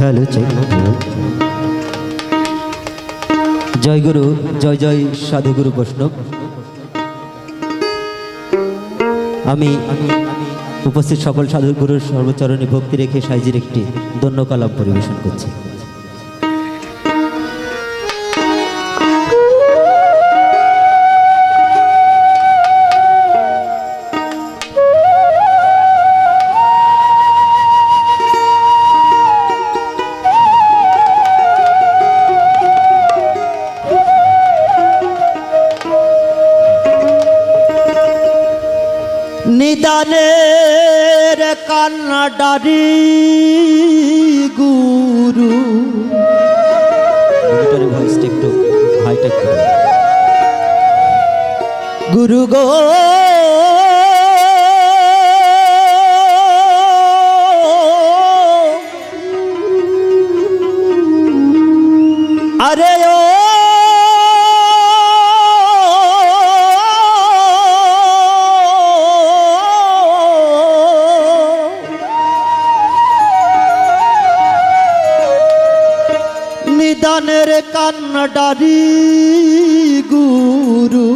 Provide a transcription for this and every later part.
Hello check. জয় গুরু, জয় জয় সাধুগুরু বৈষ্ণব। আমি উপস্থিত সকল সাধুগুরুর সর্বচরণে ভক্তি রেখে সাইজির একটি দন্য কলাপ পরিবেশন করছি। কান্নাডারি গুরু। মনিটরে ভয়েসটা একটু হাইটেক করুন গুরু গো। কান্নাডারি গুরু।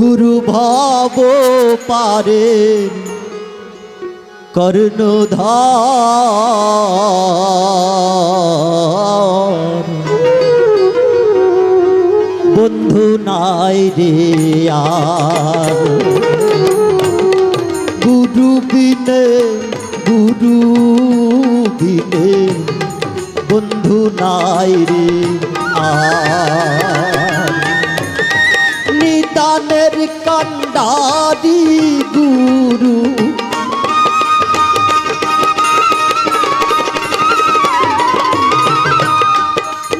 গুরু ভাব পারে। কর্ণধার বন্ধু নাই রে গুরু বিনে গুরু বিনে নাই রে নিদানের কান্ডারি গুরু।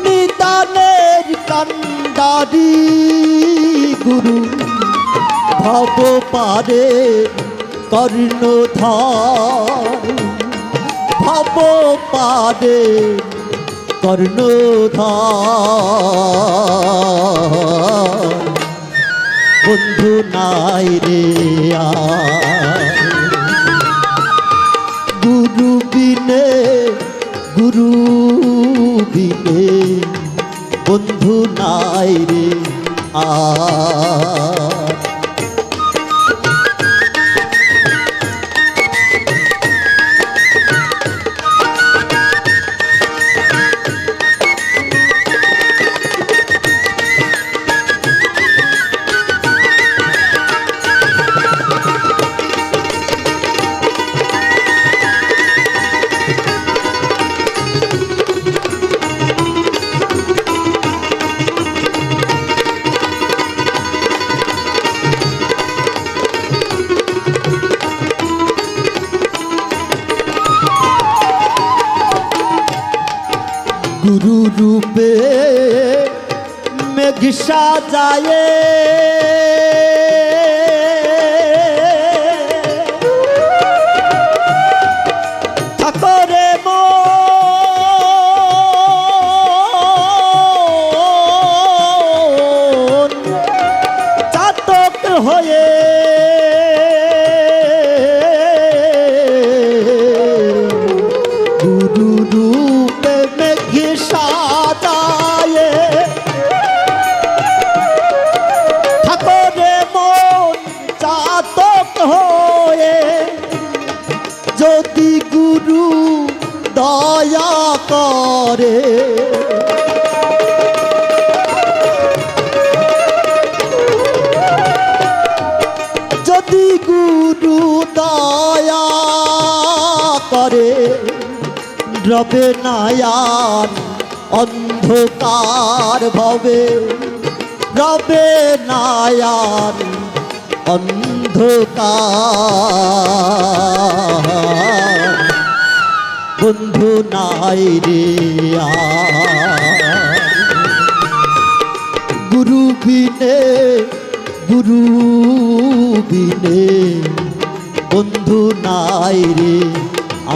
নিদানের কান্ডারি গুরু। ভব পারে কর্ণধার। ভব পারে কর্ণধার বন্ধু নাই রে। গুরু বিনে গুরু বিনে বন্ধু নাই রে আর গুরু রূপে মেঘ সাজায় করে রবে নায়ান অন্ধকার ভবে রবে নায়ান অন্ধকার বন্ধু নাই রে। গুরু বিনে গুরু বিনে বন্ধু নাই রে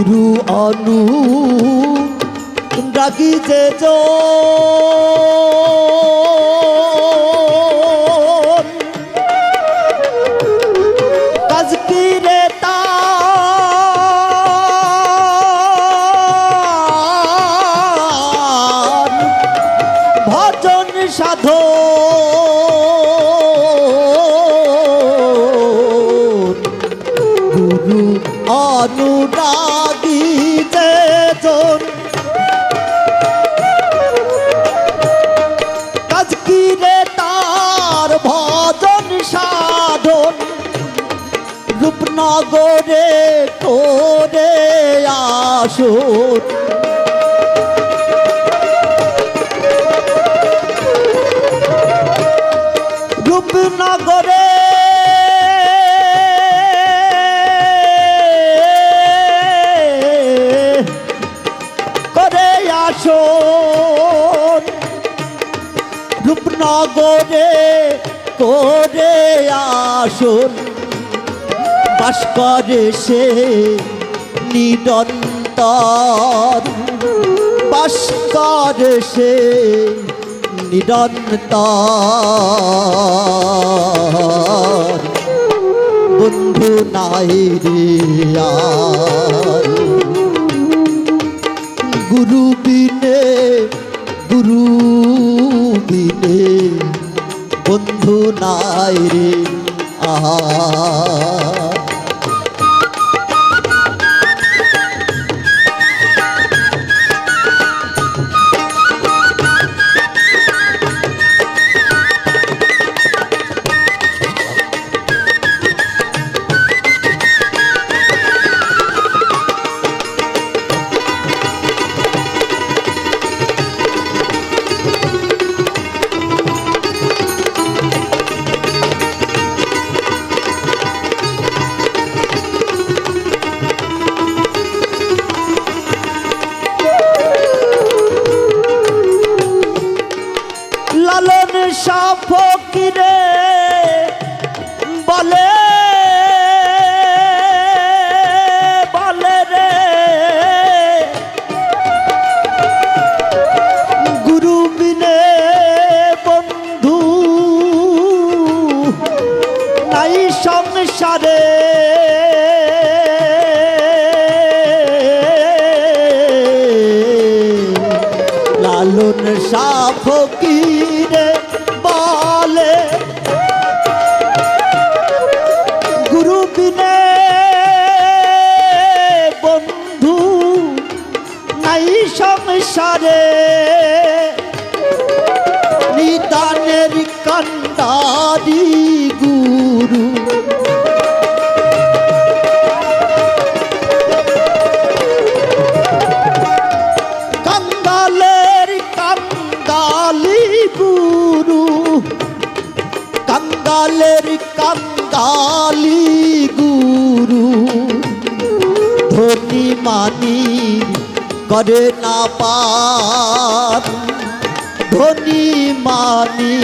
গুরু অনু রাগি যে সাধন রে তার ভজন সাধন। রূপনগরে তোরে আসুন। রূপনগরে রূপনগরে করে আসুন। বাস করে সে নিরন্তর। বাস করে সে নিরন্তর। বন্ধু নাই রে আর। গুরু বিনে গুরু বিনে বন্ধু নাই রে আহা। সাফকিরে বলে বলে রে। গুরু বিনে বন্ধু নাই সংসারে কান্ডারি গুরু। কাঙ্গালের কাঙ্গালি গুরু। কাঙ্গালের কাঙ্গালি গুরু। ধনী মানি করে না পার। ধনী মানি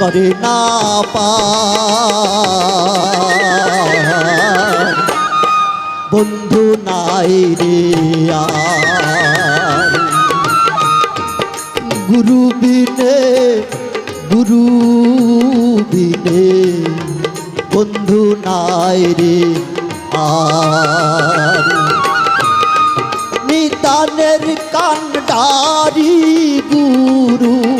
করে না পার। বন্ধু নাই রে গুরু বিনে গুরু বিনে বন্ধু নাই রে আর। কান্ডারি গুরু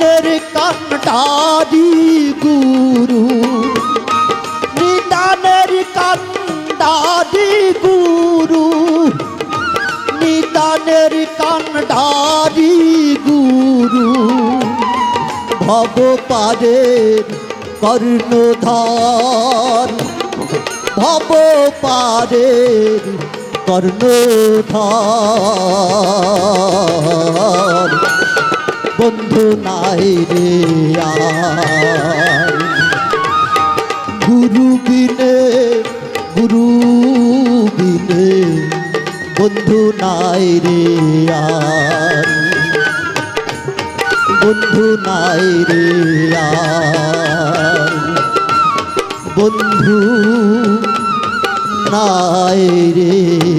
জ্ঞানের কান্ডারি গুরু। নিদানের কান্ডারি গুরু। নিদানের কান্ডারি গুরু। ভবপাদের কর্ণধার। ভবপাদের কর্ণধার। বন্ধু নাই রে গুরু বিনে গুরু বিনে বন্ধু নাই রে বন্ধু নাই রে বন্ধু নাই রে